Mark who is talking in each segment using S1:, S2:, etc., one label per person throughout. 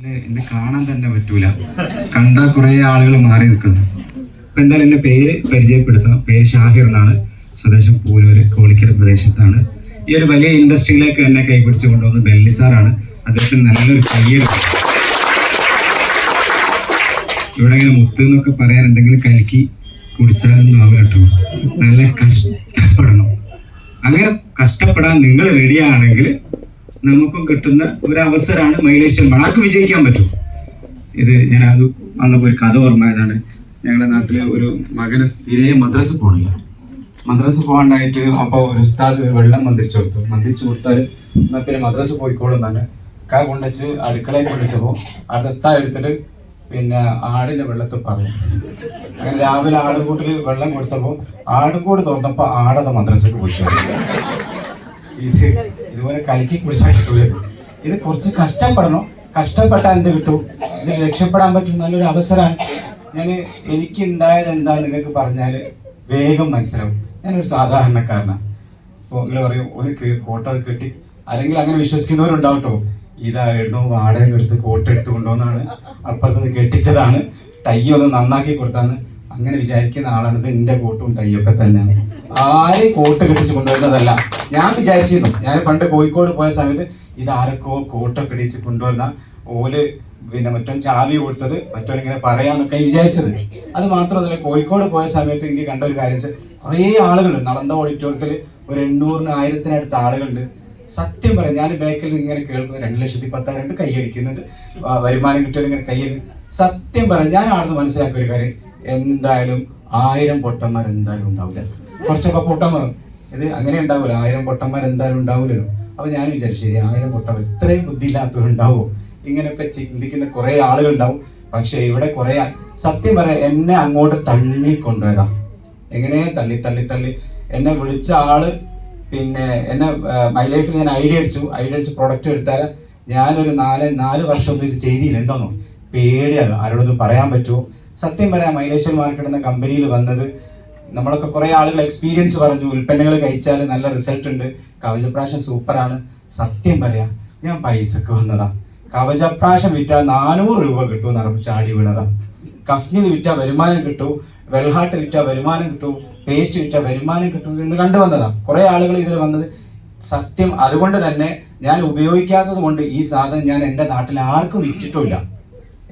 S1: എന്നെ- കാണാൻ തന്നെ പറ്റൂല. കണ്ട കുറെ ആളുകൾ മാറി നിൽക്കുന്നു അപ്പൊ എന്തായാലും എന്റെ പേര് പരിചയപ്പെടുത്താം. പേര് ഷാഹിർ എന്നാണ്. സ്വദേശം പൂനൂര് കോളിക്കര പ്രദേശത്താണ്. ഈ ഒരു വലിയ ഇൻഡസ്ട്രിയിലേക്ക് എന്നെ കൈപിടിച്ച് കൊണ്ടുവന്ന ബെല്ലി സാറാണ്. അദ്ദേഹത്തിന് നല്ലൊരു കയ്യെടുക്കും ഇവിടെ ഇങ്ങനെ മുത്ത് എന്നൊക്കെ പറയാൻ എന്തെങ്കിലും കലക്കി കുടിച്ചാലൊന്നും ആവുക കേട്ടോ. നല്ല കഷ്ടപ്പെടണം. അങ്ങനെ കഷ്ടപ്പെടാൻ നിങ്ങൾ റെഡിയാണെങ്കിൽ നമുക്കും കിട്ടുന്ന ഒരു അവസരമാണ് മൈലേശ്വരം ആർക്ക് വിജയിക്കാൻ പറ്റും? ഇത് ഞാൻ അത് വന്നപ്പോൾ ഒരു കഥ ഓർമ്മയതാണ് ഞങ്ങളുടെ നാട്ടിൽ ഒരു മകന് സ്ഥിരേ മദ്രസ പോകണില്ല മദ്രസ പോകാണ്ടായിട്ട് അപ്പോൾ ഒരു ഉസ്താദ് വെള്ളം മന്ത്രിച്ചു കൊടുത്തു. മന്ത്രിച്ചു കൊടുത്താൽ എന്നാൽ പിന്നെ മദ്രസ പോയിക്കോളും തന്നെ കാ കൊണ്ടുവച്ച് അടുക്കളയിൽ കൊണ്ടുവച്ചപ്പോൾ അടുത്ത എടുത്തിട്ട് പിന്നെ ആടിന്റെ വെള്ളത്തിൽ പറഞ്ഞു അങ്ങനെ രാവിലെ ആടുകൂട്ടിൽ വെള്ളം കൊടുത്തപ്പോൾ ആടുകൂട് തുറന്നപ്പോൾ ആടത മദ്രസക്ക് പോയിക്കോളും. ഇത് ഇതുപോലെ കലക്കി കുടിച്ചാൽ ഇത്. കുറച്ച് കഷ്ടപ്പെടണം. കഷ്ടപ്പെട്ടാൽ എന്ത് കിട്ടും? ഇത് രക്ഷപ്പെടാൻ പറ്റും നല്ലൊരു അവസരമാണ്. ഞാൻ എനിക്ക് ഉണ്ടായത് എന്താ നിങ്ങൾക്ക് പറഞ്ഞാൽ വേഗം മനസ്സിലാവും. ഞാനൊരു സാധാരണക്കാരനാണ് ഇപ്പോൾ നിങ്ങൾ പറയും ഒരു കോട്ട കെട്ടി അല്ലെങ്കിൽ അങ്ങനെ വിശ്വസിക്കുന്നവരുണ്ടാവട്ടോ. ഇതായിരുന്നു വാടക എടുത്ത് കോട്ട എടുത്ത് കൊണ്ടുവന്നാണ്. അപ്പുറത്ത് കെട്ടിച്ചതാണ്. ടൈ ഒന്ന് നന്നാക്കി കൊടുത്താണ് അങ്ങനെ വിചാരിക്കുന്ന ആളാണ് ഇത് എന്റെ കോട്ടും ടൈയൊക്കെ തന്നെയാണ് ആരെയും കോട്ട് കെട്ടിച്ച് കൊണ്ടുവരുന്നതല്ല. ഞാൻ വിചാരിച്ചിരുന്നു. ഞാൻ പണ്ട് കോഴിക്കോട് പോയ സമയത്ത് ഇത് ആരൊക്കെ കോട്ടൊക്കെ ഇടിച്ച് കൊണ്ടുവന്ന ഓൽ പിന്നെ മറ്റോ ചാവി കൊടുത്തത് മറ്റോ ഇങ്ങനെ പറയാന്നൊക്കെ വിചാരിച്ചത്. അത് മാത്രമല്ല കോഴിക്കോട് പോയ സമയത്ത് എനിക്ക് കണ്ട ഒരു കാര്യം വെച്ചാൽ കുറേ ആളുകളുണ്ട്. നളന്ത ഓഡിറ്റോറിയത്തിൽ ഒരു എണ്ണൂറിന് ആയിരത്തിനടുത്ത് ആളുകളുണ്ട്. സത്യം പറയാം ഞാൻ ബാക്കിൽ നിന്ന് ഇങ്ങനെ കേൾക്കുന്നു. രണ്ട് ലക്ഷത്തി പത്തായിരം കൈയടിക്കുന്നുണ്ട് വരുമാനം കിട്ടിയത് ഇങ്ങനെ കൈയടി സത്യം പറയാം ഞാൻ ആണെന്ന് മനസ്സിലാക്കിയ ഒരു കാര്യം. എന്തായാലും ആയിരം പൊട്ടന്മാർ എന്തായാലും ഉണ്ടാവില്ല. കുറച്ചൊക്കെ പൊട്ടന്മാർ. ഇത് അങ്ങനെ ഉണ്ടാവില്ല. ആയിരം പൊട്ടന്മാർ എന്തായാലും ഉണ്ടാവില്ലല്ലോ. അപ്പൊ ഞാൻ വിചാരിച്ചു ശരി ആയിരം പൊട്ടന്മാർ ഇത്രയും ബുദ്ധിയില്ലാത്തവരുണ്ടാവോ ഇങ്ങനെയൊക്കെ ചിന്തിക്കുന്ന കുറെ ആളുകൾ ഉണ്ടാവും പക്ഷെ ഇവിടെ കുറെ സത്യം പറയാം എന്നെ അങ്ങോട്ട് തള്ളിക്കൊണ്ടുവരാം. എങ്ങനെ? തള്ളി തള്ളി തള്ളി. എന്നെ വിളിച്ച ആൾ പിന്നെ എന്നെ മൈ ലൈഫിൽ ഞാൻ ഐഡിയ അടിച്ചു. ഐഡിയ അടിച്ച് പ്രൊഡക്റ്റ് എടുത്താൽ ഞാനൊരു നാല് നാല് വർഷം ഒന്നും ഇത് ചെയ്തില്ല. എന്താണോ പേടിയാണ് ആരോടൊന്നും പറയാൻ പറ്റുമോ? സത്യം പറയാ മൈലേശ്വർ മാർക്കറ്റ് എന്ന കമ്പനിയിൽ വന്നത് നമ്മളൊക്കെ കുറെ ആളുകൾ എക്സ്പീരിയൻസ് പറഞ്ഞു ഉൽപ്പന്നങ്ങൾ കഴിച്ചാൽ നല്ല റിസൾട്ട് ഉണ്ട്. കവചപ്രാശം സൂപ്പറാണ് സത്യം പറയാ ഞാൻ പൈസക്ക് വന്നതാ. കവചപ്രാശം വിറ്റാൽ നാനൂറ് രൂപ കിട്ടും നടപ്പ് ചാടി വീണതാ. കഫ്നിൽ വിറ്റ വരുമാനം കിട്ടൂ വെൽഹാട്ട് വിറ്റ വരുമാനം കിട്ടൂ പേസ്റ്റ് വിറ്റ വരുമാനം കിട്ടൂ എന്ന് കണ്ടു വന്നതാ. കുറെ ആളുകൾ ഇതിൽ വന്നത്. സത്യം അതുകൊണ്ട് തന്നെ ഞാൻ ഉപയോഗിക്കാത്തത് കൊണ്ട് ഈ സാധനം ഞാൻ എന്റെ നാട്ടിൽ ആർക്കും വിറ്റിട്ടില്ല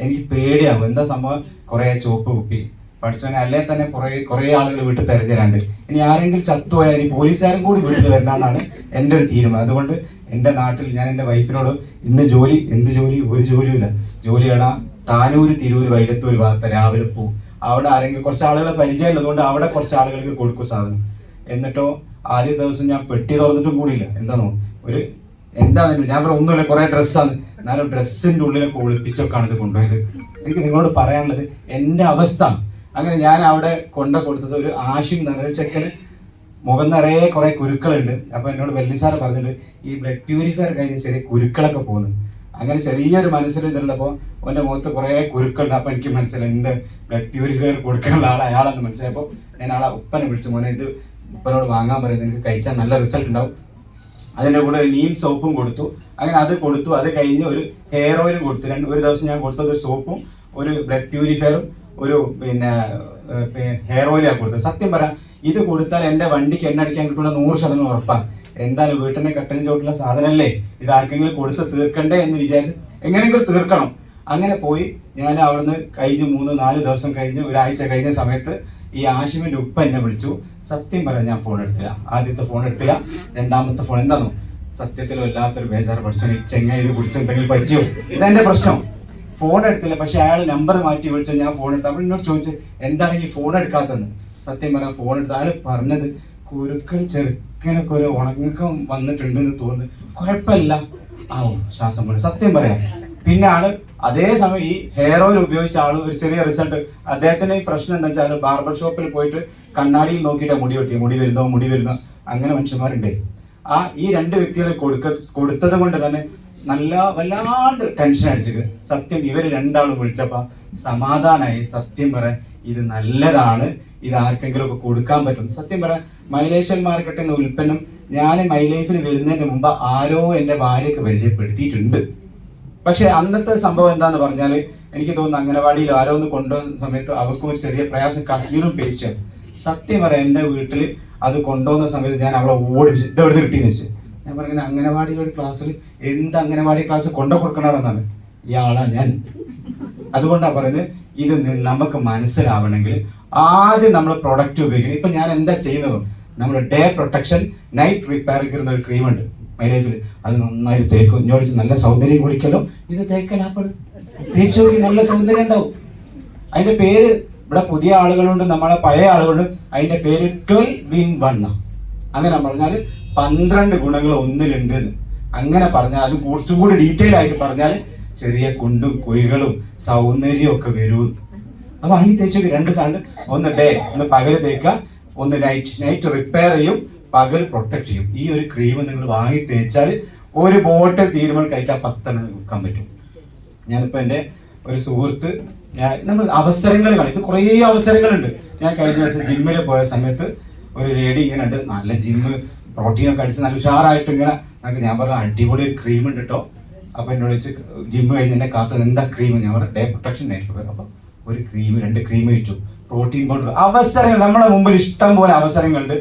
S1: എനിക്ക് പേടിയാകും. എന്താ സംഭവം? കുറെ ചോപ്പ് കുപ്പി. പഠിച്ചവനെ അല്ലേ തന്നെ കുറെ കുറെ ആളുകൾ വീട്ടിൽ തെരഞ്ഞെടുണ്ട് ഇനി ആരെങ്കിലും ചത്തുപോയാൽ ഇനി പോലീസുകാരും കൂടി വീട്ടിൽ വരണമെന്നാണ് എന്റെ ഒരു തീരുമാനം. അതുകൊണ്ട് എന്റെ നാട്ടിൽ ഞാൻ എന്റെ വൈഫിനോട് ഇന്ന് ജോലി എന്ത് ജോലി? ഒരു ജോലിയില്ല ജോലി ഇടാം താനൂര് തിരൂര് വൈലത്തൂര് ഭാഗത്ത് രാവിലെ പോവും. അവിടെ ആരെങ്കിലും കുറച്ച് ആളുകളെ പരിചയമുള്ളതുകൊണ്ട് അവിടെ കുറച്ച് ആളുകൾക്ക് കൊടുക്കും സാധനം. എന്നിട്ടോ ആദ്യ ദിവസം ഞാൻ പെട്ടി തുറന്നിട്ടും കൂടിയില്ല. എന്താണോ ഒരു എന്താണെന്ന് ഞാൻ പറയാം ഒന്നുമില്ല. കുറെ ഡ്രസ്സാണ് എന്നാലും ഡ്രസ്സിന്റെ ഉള്ളിലൊക്കെ ഒളിപ്പിച്ചൊക്കെയാണ് ഇത് കൊണ്ടുപോയത്. എനിക്ക് നിങ്ങളോട് പറയാനുള്ളത് എന്റെ അവസ്ഥ. അങ്ങനെ ഞാൻ അവിടെ കൊണ്ട കൊടുത്തത് ഒരു ആഷിം എന്ന് പറഞ്ഞ ചെക്കന്. മുഖം നിറയെ കുറെ കുരുക്കളുണ്ട്. അപ്പൊ എന്നോട് വെല്ലി സാറ് പറഞ്ഞിട്ടുണ്ട് ഈ ബ്ലഡ് പ്യൂരിഫയർ കഴിഞ്ഞ് ചെറിയ കുരുക്കളൊക്കെ പോകുന്നു. അങ്ങനെ ചെറിയൊരു മനസ്സിൽ ഇതുള്ളപ്പോൾ അവന്റെ മുഖത്ത് കുറേ കുരുക്കളുണ്ട്. അപ്പൊ എനിക്ക് മനസ്സിലായി എന്റെ ബ്ലഡ് പ്യൂരിഫയർ കൊടുക്കാനുള്ള ആൾ അയാളെന്ന് മനസ്സിലായപ്പോൾ ഞാൻ ആളെ ഉപ്പനെ വിളിച്ചു മോനെ ഇത് ഉപ്പനോട് വാങ്ങാൻ പറയുന്നത് എനിക്ക് കഴിച്ചാൽ നല്ല റിസൾട്ട് ഉണ്ടാവും. അതിന്റെ കൂടെ ഒരു നീം സോപ്പും കൊടുത്തു. അങ്ങനെ അത് കൊടുത്തു. അത് കഴിഞ്ഞ് ഒരു ഹെയർ ഓയിലും കൊടുത്തു. രണ്ട് ഒരു ദിവസം ഞാൻ കൊടുത്തത് ഒരു സോപ്പും ഒരു ബ്ലഡ് പ്യൂരിഫയറും ഒരു പിന്നെ ഹെയർ ഓയിലാണ് കൊടുത്തത് സത്യം പറയാം ഇത് കൊടുത്താൽ എന്റെ വണ്ടിക്ക് എണ്ണ അടിക്കാൻ കിട്ടുള്ള നൂറ് ശതമാനം ഉറപ്പാണ് എന്തായാലും വീട്ടിന്റെ കട്ടൻ ചോട്ടുള്ള സാധനമല്ലേ? ഇത് ആർക്കെങ്കിലും കൊടുത്ത് തീർക്കണ്ടേ എന്ന് വിചാരിച്ച് എങ്ങനെയെങ്കിലും തീർക്കണം. അങ്ങനെ പോയി ഞാൻ അവിടുന്ന് കഴിഞ്ഞ് മൂന്ന് നാല് ദിവസം കഴിഞ്ഞ് ഒരാഴ്ച കഴിഞ്ഞ സമയത്ത് ഈ ആഷിമിന്റെ ഉപ്പ എന്നെ വിളിച്ചു. സത്യം പറയാൻ ഞാൻ ഫോൺ എടുത്തില്ല. ആദ്യത്തെ ഫോൺ എടുത്തില്ല. രണ്ടാമത്തെ ഫോൺ എന്താണോ സത്യത്തിൽ വല്ലാത്തൊരു ബേജാറ് പഠിച്ചു? ചെങ്ങ ഇത് കുടിച്ച് എന്തെങ്കിലും പറ്റിയോ? ഇതെന്റെ പ്രശ്നം. ഫോൺ എടുത്തില്ല. പക്ഷെ അയാൾ നമ്പർ മാറ്റി വിളിച്ചു. ഞാൻ ഫോൺ എടുത്തു അപ്പോൾ എന്നോട് ചോദിച്ചു എന്താണ് ഈ ഫോൺ എടുക്കാത്തതെന്ന്? സത്യം പറയാൻ ഫോൺ എടുത്ത് അയാൾ പറഞ്ഞത് കുരുക്കൾ ചെറുക്കനൊക്കെ ഒരു ഉണക്കം വന്നിട്ടുണ്ടെന്ന് തോന്നുന്നു. കുഴപ്പമില്ല. ആവും ശ്വാസം പോലെ സത്യം പറയാം. പിന്നെ ആൾ അതേ സമയം ഈ ഹെയർ ഓയിൽ ഉപയോഗിച്ച ആൾ ഒരു ചെറിയ റിസൾട്ട് അദ്ദേഹത്തിന് ഈ പ്രശ്നം എന്താ വെച്ചാൽ ബാർബർ ഷോപ്പിൽ പോയിട്ട് കണ്ണാടിയിൽ നോക്കിയിട്ട് മുടി വെട്ടി മുടി വരുന്നോ മുടി വരുന്നോ. അങ്ങനെ മനുഷ്യന്മാരുണ്ട്. ആ ഈ രണ്ട് വ്യക്തികളെ കൊടുക്ക കൊടുത്തത് കൊണ്ട് തന്നെ നല്ല വല്ലാണ്ട് ടെൻഷൻ അടിച്ചത് സത്യം ഇവർ രണ്ടാളും വിളിച്ചപ്പോൾ സമാധാനായി സത്യം പറയാൻ ഇത് നല്ലതാണ്. ഇത് ആർക്കെങ്കിലും ഒക്കെ കൊടുക്കാൻ പറ്റും. സത്യം പറയാൻ മൈലേഷൻ മാർക്കറ്റ് എന്ന ഉൽപ്പന്നം ഞാൻ മൈ ലൈഫിൽ വരുന്നതിന് മുമ്പ് ആരോ എന്റെ ഭാര്യക്ക് പരിചയപ്പെടുത്തിയിട്ടുണ്ട്.
S2: പക്ഷെ അന്നത്തെ സംഭവം എന്താന്ന് പറഞ്ഞാൽ എനിക്ക് തോന്നുന്നു അംഗനവാടിയിൽ ആരോ ഒന്ന് കൊണ്ടുവന്ന സമയത്ത് അവർക്കും ഒരു ചെറിയ പ്രയാസം കത്തിയിലും പേസ്റ്റ് സത്യം പറയാം എന്റെ വീട്ടിൽ അത് കൊണ്ടുവന്ന സമയത്ത് ഞാൻ അവളെ ഓടി ഇത് എവിടെ കിട്ടിയെന്ന് വെച്ച്. ഞാൻ പറഞ്ഞ അംഗനവാടിയിലെ ഒരു ക്ലാസ്സിൽ എന്ത് അംഗനവാടി ക്ലാസ് കൊണ്ടു കൊടുക്കണമെന്നാണ് ഇയാളാ ഞാൻ. അതുകൊണ്ടാണ് പറയുന്നത് ഇത് നമുക്ക് മനസ്സിലാവണമെങ്കിൽ ആദ്യം നമ്മൾ പ്രൊഡക്റ്റ് ഉപയോഗിക്കണം. ഇപ്പൊ ഞാൻ എന്താ ചെയ്യുന്നത്? നമ്മൾ ഡേ പ്രൊട്ടക്ഷൻ നൈറ്റ് റിപ്പയർ കിട്ടുന്ന ഒരു ക്രീം ഉണ്ട് മൈ ലൈഫിൽ അത് നന്നായി തേക്കും. ഇഞ്ഞോട് നല്ല സൗന്ദര്യം കുടിക്കലോ. ഇത് തേക്കലാപ്പെടും തേച്ച് നോക്കി നല്ല സൗന്ദര്യം ഉണ്ടാവും. അതിന്റെ പേര് ഇവിടെ പുതിയ ആളുകളുണ്ട് നമ്മളെ പഴയ ആളുകളുണ്ട്. അതിന്റെ പേര് ട്വൽവ് വിൻ വൺ അങ്ങനെ പറഞ്ഞാൽ പന്ത്രണ്ട് ഗുണങ്ങൾ ഒന്നിലുണ്ട് അങ്ങനെ പറഞ്ഞാൽ അത് കുറച്ചും കൂടി ഡീറ്റെയിൽ ആയിട്ട് പറഞ്ഞാൽ ചെറിയ കുണ്ടും കുഴികളും സൗന്ദര്യവും ഒക്കെ വരും. അപ്പൊ അതിന് തേച്ചു രണ്ട് സാധനം ഒന്ന് ഡേ ഒന്ന് പകൽ തേക്കുക. ഒന്ന് നൈറ്റ് നൈറ്റ് റിപ്പയർ ചെയ്യും. പകൽ പ്രൊട്ടക്ട് ചെയ്യും. ഈ ഒരു ക്രീം നിങ്ങൾ വാങ്ങി തേച്ചാൽ ഒരു ബോട്ടിൽ തീരുമാനം കഴിക്കാൻ പത്തെണ്ണം വിൽക്കാൻ പറ്റും. ഞാനിപ്പോ എന്റെ ഒരു സുഹൃത്ത് ഞാൻ നമ്മൾ അവസരങ്ങൾ കാണും ഇത് കുറേ അവസരങ്ങളുണ്ട്. ഞാൻ കഴിഞ്ഞ ദിവസം ജിമ്മിൽ പോയ സമയത്ത് ഒരു ലേഡി ഇങ്ങനെ ഉണ്ട്. നല്ല ജിമ്മ് പ്രോട്ടീനൊക്കെ അടിച്ച് നല്ല ഉഷാറായിട്ട് ഇങ്ങനെ നമുക്ക് ഞാൻ പറഞ്ഞു അടിപൊളി ക്രീം ഉണ്ട് കേട്ടോ അപ്പൊ എന്നോട് വെച്ച് ജിമ്മ് കഴിഞ്ഞ് എന്നെ കാത്തത് എന്താ ക്രീം ഞാൻ പറഞ്ഞു ഡേ പ്രൊട്ടക്ഷൻ നൈറ്റ് അപ്പൊ ഒരു ക്രീം രണ്ട് ക്രീം വിറ്റു പ്രോട്ടീൻ പൗഡർ അവസരങ്ങൾ നമ്മുടെ മുമ്പിൽ ഇഷ്ടം പോലെ അവസരങ്ങളുണ്ട്.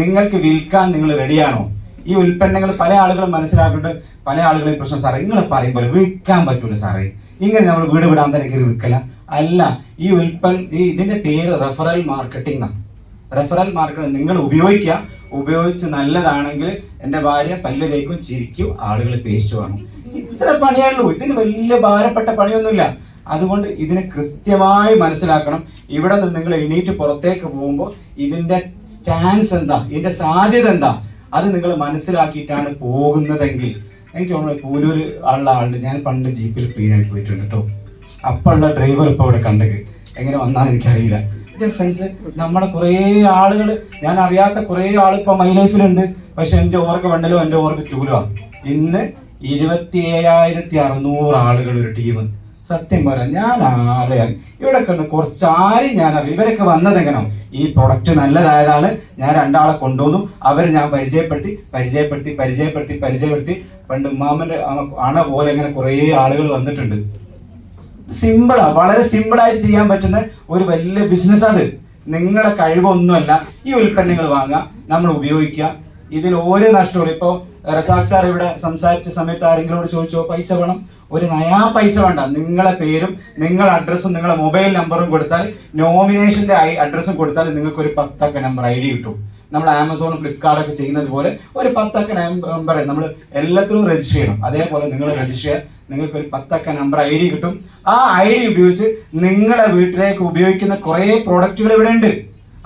S2: നിങ്ങൾക്ക് വിൽക്കാൻ നിങ്ങൾ റെഡിയാണോ ഈ ഉൽപ്പന്നങ്ങൾ പല ആളുകളും മനസ്സിലാക്കുന്നുണ്ട്. പല ആളുകളും പ്രശ്നം സാറേ നിങ്ങൾ പറയും പോലെ വിൽക്കാൻ പറ്റൂല സാറേ. ഇങ്ങനെ നമ്മൾ വീട് വിടാൻ തന്നെ കയറി വിൽക്കല. അല്ല ഈ ഉൽപ്പന്ന ഈ ഇതിന്റെ പേര് റെഫറൽ മാർക്കറ്റിംഗ് ആണ് റെഫറൽ മാർക്കറ്റിംഗ് നിങ്ങൾ ഉപയോഗിക്കുക ഉപയോഗിച്ച് നല്ലതാണെങ്കിൽ എന്റെ ഭാര്യ പല്ല് തേക്കും ചിരിക്കും ആളുകൾ പേസ്റ്റ് വാങ്ങും. ഇത്ര പണിയേ ഇതിന് വലിയ ഭാരപ്പെട്ട പണിയൊന്നുമില്ല. അതുകൊണ്ട് ഇതിനെ കൃത്യമായി മനസ്സിലാക്കണം. ഇവിടെ നിന്ന് നിങ്ങൾ എണീറ്റ് പുറത്തേക്ക് പോകുമ്പോൾ ഇതിന്റെ ചാൻസ് എന്താ? ഇതിന്റെ സാധ്യത എന്താ? അത് നിങ്ങൾ മനസ്സിലാക്കിയിട്ടാണ് പോകുന്നതെങ്കിൽ. എനിക്ക് തോന്നുന്നു പൂനൂര് ഉള്ള ആളുണ്ട്. ഞാൻ പണ്ട് ജീപ്പിൽ ക്ലീനായി പോയിട്ടുണ്ട് കേട്ടോ. അപ്പുള്ള ഡ്രൈവർ ഇപ്പോൾ ഇവിടെ കണ്ടത് എങ്ങനെ വന്നാൽ എനിക്കറിയില്ല. എന്റെ ഫ്രണ്ട്സ് നമ്മുടെ കുറേ ആളുകൾ ഞാൻ അറിയാത്ത കുറേ ആൾ ഇപ്പോൾ മൈ ലൈഫിലുണ്ട് പക്ഷെ എന്റെ ഓർക്ക് വണ്ടലോ എന്റെ ഓർക്ക് ടൂലോ ഇന്ന് ഇരുപത്തി ഏഴായിരത്തി അറുന്നൂറ് ആളുകൾ ഒരു ടീം സത്യം പറയാം ഞാൻ ആരെയാ ഇവിടെ കിടന്ന് കുറച്ച് ഞാൻ അറിയാം ഇവരൊക്കെ വന്നതെങ്ങനോ? ഈ പ്രൊഡക്റ്റ് നല്ലതായതാണ്. ഞാൻ രണ്ടാളെ കൊണ്ടുവന്നു. അവരെ ഞാൻ പരിചയപ്പെടുത്തി പരിചയപ്പെടുത്തി പരിചയപ്പെടുത്തി പരിചയപ്പെടുത്തി. പണ്ട് ഉമ്മാമന്റെ അണ- പോലെ ഇങ്ങനെ കുറേ ആളുകൾ വന്നിട്ടുണ്ട്. സിമ്പിളാ വളരെ സിമ്പിളായിട്ട് ചെയ്യാൻ പറ്റുന്ന ഒരു വലിയ ബിസിനസ് അത്. നിങ്ങളുടെ കഴിവൊന്നുമല്ല. ഈ ഉൽപ്പന്നങ്ങൾ വാങ്ങുക നമ്മൾ ഉപയോഗിക്കുക. ഇതിൽ ഓരോ നഷ്ടവും ഇപ്പോൾ റസാഖ് സാർ ഇവിടെ സംസാരിച്ച സമയത്ത് ആരെങ്കിലോട് ചോദിച്ചോ പൈസ വേണം? ഒരു നയാ പൈസ വേണ്ട. നിങ്ങളെ പേരും നിങ്ങളുടെ അഡ്രസ്സും നിങ്ങളുടെ മൊബൈൽ നമ്പറും കൊടുത്താൽ നോമിനേഷന്റെ അഡ്രസ്സും കൊടുത്താൽ നിങ്ങൾക്ക് ഒരു പത്തക്ക നമ്പർ ഐ ഡി കിട്ടും. നമ്മൾ ആമസോൺ ഫ്ലിപ്കാർട്ട് ഒക്കെ ചെയ്യുന്നത് പോലെ ഒരു പത്തക്ക നമ്പർ നമ്മൾ എല്ലാത്തിലും രജിസ്റ്റർ ചെയ്യണം. അതേപോലെ നിങ്ങൾ രജിസ്റ്റർ ചെയ്യാൻ നിങ്ങൾക്ക് ഒരു പത്തക്ക നമ്പർ ഐ ഡി കിട്ടും. ആ ഐ ഡി ഉപയോഗിച്ച് നിങ്ങളെ വീട്ടിലേക്ക് ഉപയോഗിക്കുന്ന കുറേ പ്രോഡക്റ്റുകൾ ഇവിടെ ഉണ്ട്.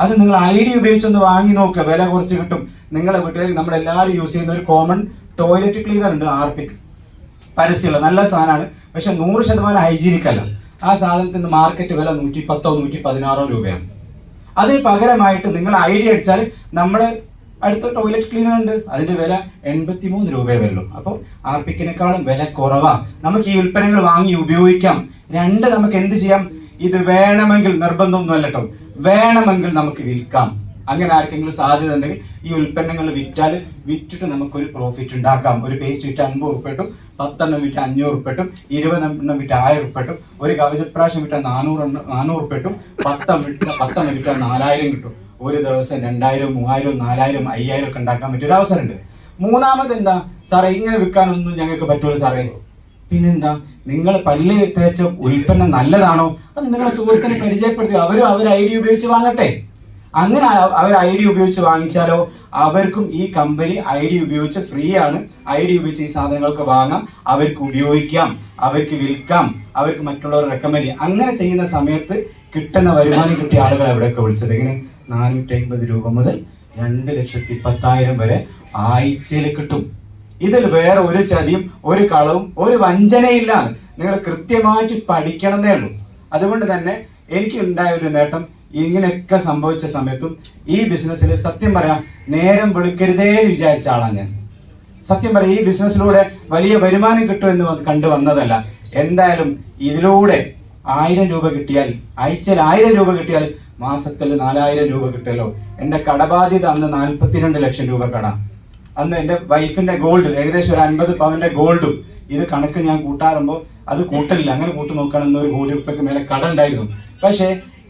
S2: അത് നിങ്ങൾ ഐ ഡി ഉപയോഗിച്ചൊന്ന് വാങ്ങി നോക്കുക വില കുറച്ച് കിട്ടും. നിങ്ങളുടെ വീട്ടിൽ നമ്മൾ എല്ലാവരും യൂസ് ചെയ്യുന്ന ഒരു കോമൺ ടോയ്ലറ്റ് ക്ലീനർ ഉണ്ട് ആർപിക് പരസ്യമുള്ള നല്ല സാധനമാണ്. പക്ഷെ നൂറ് ശതമാനം ഹൈജീനിക് അല്ല. ആ സാധനത്തിന് മാർക്കറ്റ് വില നൂറ്റി പത്തോ നൂറ്റി പതിനാറോ രൂപയാണ്. അതിന് പകരമായിട്ട് നിങ്ങൾ ഐ ഡി അടിച്ചാൽ നമ്മൾ അടുത്ത ടോയ്ലറ്റ് ക്ലീനർ ഉണ്ട്. അതിന്റെ വില എൺപത്തി മൂന്ന് രൂപയെ വരുള്ളൂ. അപ്പോൾ ആർപിക്കിനേക്കാളും വില കുറവാണ് നമുക്ക് ഈ ഉൽപ്പന്നങ്ങൾ വാങ്ങി ഉപയോഗിക്കാം. രണ്ട് നമുക്ക് എന്ത് ചെയ്യാം? ഇത് വേണമെങ്കിൽ നിർബന്ധമൊന്നുമല്ല കേട്ടോ വേണമെങ്കിൽ നമുക്ക് വിൽക്കാം. അങ്ങനെ ആർക്കെങ്കിലും സാധ്യത ഉണ്ടെങ്കിൽ ഈ ഉൽപ്പന്നങ്ങൾ വിറ്റാൽ വിറ്റിട്ട് നമുക്കൊരു പ്രോഫിറ്റ് ഉണ്ടാക്കാം. ഒരു പേസ്റ്റ് വിറ്റ് അൻപത് ഉറുപ്പെട്ടും പത്തെണ്ണം വിറ്റ് അഞ്ഞൂറ് ഉറുപ്പിട്ടും ഇരുപതെണ്ണം വിറ്റ് ആയിരം ഉറുപ്പെട്ടും ഒരു കവചപ്രാവശ്യം വിറ്റാൽ നാനൂറ് നാനൂറ് ഉറുപ്പെട്ടും പത്തെണ്ണം വിറ്റ പത്തെണ്ണം വിറ്റാൽ നാലായിരം കിട്ടും. ഒരു ദിവസം രണ്ടായിരം മൂവായിരം നാലായിരം അയ്യായിരം ഒക്കെ ഉണ്ടാക്കാൻ പറ്റിയ ഒരു അവസരമുണ്ട് മൂന്നാമത് എന്താ? സാറേ ഇങ്ങനെ വിൽക്കാനൊന്നും ഞങ്ങൾക്ക് പറ്റുള്ളൂ സാറേ. പിന്നെന്താ? നിങ്ങൾ പല്ല് തേച്ച ഉൽപ്പന്നം നല്ലതാണോ? അത് നിങ്ങളുടെ സുഹൃത്തിനെ പരിചയപ്പെടുത്തി അവരും അവർ ഐ ഡി ഉപയോഗിച്ച് വാങ്ങട്ടെ. അങ്ങനെ അവർ ഐ ഡി ഉപയോഗിച്ച് വാങ്ങിച്ചാലോ? അവർക്കും ഈ കമ്പനി ഐ ഡി ഉപയോഗിച്ച് ഫ്രീ ആണ് ഐ ഡി ഉപയോഗിച്ച് ഈ സാധനങ്ങൾക്ക് വാങ്ങാം. അവർക്ക് ഉപയോഗിക്കാം. അവർക്ക് വിൽക്കാം. അവർക്ക് മറ്റുള്ളവർ റെക്കമെൻഡ് ചെയ്യാം. അങ്ങനെ ചെയ്യുന്ന സമയത്ത് കിട്ടുന്ന വരുമാനം കിട്ടിയ ആളുകൾ എവിടെയൊക്കെ വിളിച്ചത്? ഇങ്ങനെ നാനൂറ്റി അമ്പത് രൂപ മുതൽ രണ്ട് ലക്ഷത്തി പത്തായിരം വരെ ആഴ്ചയിൽ കിട്ടും. ഇതിൽ വേറെ ഒരു ചതിയും ഒരു കളവും ഒരു വഞ്ചനയില്ല നിങ്ങൾ കൃത്യമായിട്ട് പഠിക്കണമെന്നേ ഉള്ളൂ. അതുകൊണ്ട് തന്നെ എനിക്ക് ഉണ്ടായ ഒരു നേട്ടം ഇങ്ങനെയൊക്കെ സംഭവിച്ച സമയത്തും ഈ ബിസിനസ്സിൽ സത്യം പറയാം നേരം വെളുക്കരുതേ എന്ന് വിചാരിച്ച ആളാണ് ഞാൻ. സത്യം പറയാം ഈ ബിസിനസ്സിലൂടെ വലിയ വരുമാനം കിട്ടുമെന്ന് കണ്ടു വന്നതല്ല. എന്തായാലും ഇതിലൂടെ ആയിരം രൂപ കിട്ടിയാൽ ആഴ്ചയിൽ ആയിരം രൂപ കിട്ടിയാൽ മാസത്തിൽ നാലായിരം രൂപ കിട്ടുമല്ലോ. എന്റെ കടബാധ്യത അന്ന് നാൽപ്പത്തിരണ്ട് ലക്ഷം രൂപ കട. അന്ന് എന്റെ വൈഫിന്റെ ഗോൾഡ് ഏകദേശം ഒരു അൻപത് പവന്റെ ഗോൾഡും ഇത് കണക്ക് ഞാൻ കൂട്ടാറുമ്പോൾ അത് കൂട്ടലില്ല. അങ്ങനെ കൂട്ടി നോക്കുകയാണെന്ന് ഒരു കോടി റുപ്യക്ക് മേലെ കട ഉണ്ടായിരുന്നു. പക്ഷേ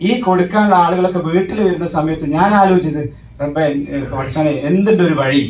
S2: ഈ കൊടുക്കാനുള്ള ആളുകളൊക്കെ വീട്ടിൽ വരുന്ന സമയത്ത് ഞാൻ ആലോചിച്ചത് റബ്ബേ പഠിച്ചാണെ എന്തുണ്ട് ഒരു വഴി?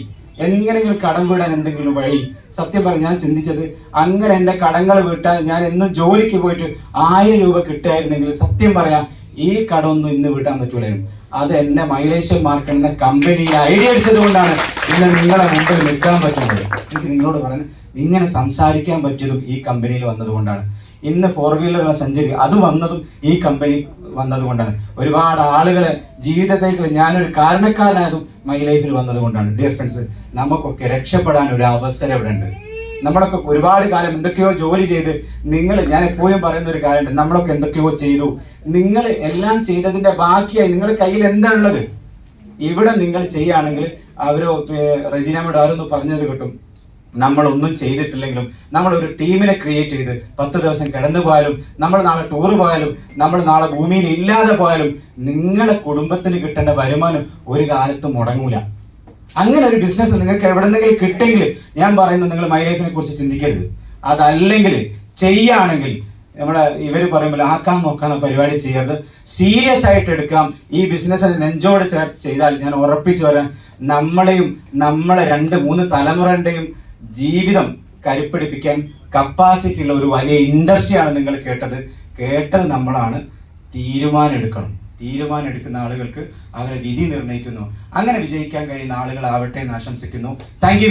S2: എങ്ങനെയെങ്കിലും കടം വീടാൻ എന്തെങ്കിലും വഴി? സത്യം പറഞ്ഞു ഞാൻ ചിന്തിച്ചത് അങ്ങനെ എന്റെ കടങ്ങൾ വീട്ടാൻ ഞാൻ എന്നും ജോലിക്ക് പോയിട്ട് ആയിരം രൂപ കിട്ടുമായിരുന്നെങ്കിൽ സത്യം പറയാം ഈ കടമൊന്നും ഇന്ന് വിടാൻ പറ്റൂലായിരുന്നു അത് എന്നെ മൈലേശ്വർ മാർക്ക് എന്ന കമ്പനി ഐഡിയ അടിച്ചത് കൊണ്ടാണ് ഇന്ന് നിങ്ങളെ മുമ്പിൽ നിൽക്കാൻ പറ്റുന്നത്. എനിക്ക് നിങ്ങളോട് പറയാൻ ഇങ്ങനെ സംസാരിക്കാൻ പറ്റിയതും ഈ കമ്പനിയിൽ വന്നതുകൊണ്ടാണ്. ഇന്ന് ഫോർ വീലറുള്ള സഞ്ചരി അത് വന്നതും ഈ കമ്പനി വന്നതുകൊണ്ടാണ്. ഒരുപാട് ആളുകളെ ജീവിതത്തേക്ക് ഞാനൊരു കാരണക്കാരനായതും മൈ ലൈഫിൽ വന്നതുകൊണ്ടാണ്. ഡിയർ ഫ്രണ്ട്സ് നമുക്കൊക്കെ രക്ഷപ്പെടാൻ ഒരു അവസരം ഇവിടെ ഉണ്ട് നമ്മളൊക്കെ ഒരുപാട് കാലം എന്തൊക്കെയോ ജോലി ചെയ്ത് നിങ്ങൾ ഞാൻ എപ്പോഴും പറയുന്ന ഒരു കാര്യമുണ്ട്. നമ്മളൊക്കെ എന്തൊക്കെയോ ചെയ്തു. നിങ്ങൾ എല്ലാം ചെയ്തതിന്റെ ബാക്കിയായി നിങ്ങളുടെ കയ്യിൽ എന്താ ഉള്ളത് ഇവിടെ നിങ്ങൾ ചെയ്യുകയാണെങ്കിൽ അവരോ റെജിനാമോട് ആരൊന്ന് പറഞ്ഞത് കിട്ടും. നമ്മളൊന്നും ചെയ്തിട്ടില്ലെങ്കിലും നമ്മൾ ഒരു ടീമിനെ ക്രിയേറ്റ് ചെയ്ത് പത്ത് ദിവസം കിടന്നു പോയാലും നമ്മൾ നാളെ ടൂർ പോയാലും നമ്മൾ നാളെ ഭൂമിയിൽ ഇല്ലാതെ പോയാലും നിങ്ങളുടെ കുടുംബത്തിന് കിട്ടേണ്ട വരുമാനം ഒരു കാലത്തും മുടങ്ങൂല. അങ്ങനെ ഒരു ബിസിനസ് നിങ്ങൾക്ക് എവിടെന്നെങ്കിലും കിട്ടിയെങ്കിൽ ഞാൻ പറയുന്നത് നിങ്ങൾ മൈ ലൈഫിനെ കുറിച്ച് ചിന്തിക്കരുത്. അതല്ലെങ്കിൽ ചെയ്യുകയാണെങ്കിൽ നമ്മളെ ഇവർ പറയുമ്പോൾ ആക്കാൻ നോക്കാന്ന പരിപാടി ചെയ്യരുത്. സീരിയസ് ആയിട്ട് എടുക്കാം. ഈ ബിസിനസ്സിനെ നെഞ്ചോട് ചേർത്ത് ചെയ്താൽ ഞാൻ ഉറപ്പിച്ചു വരാൻ നമ്മളെയും നമ്മളെ രണ്ട് മൂന്ന് തലമുറയുടെയും ജീവിതം കരുപ്പിടിപ്പിക്കാൻ കപ്പാസിറ്റി ഉള്ള ഒരു വലിയ ഇൻഡസ്ട്രിയാണ് നിങ്ങൾ കേട്ടത്. കേട്ടത് നമ്മളാണ്. തീരുമാനം എടുക്കണം. തീരുമാനം എടുക്കുന്ന ആളുകൾക്ക് അവരെ വിധി നിർണയിക്കുന്നു. അങ്ങനെ വിജയിക്കാൻ കഴിയുന്ന ആളുകളാവട്ടെ എന്ന് ആശംസിക്കുന്നു. താങ്ക്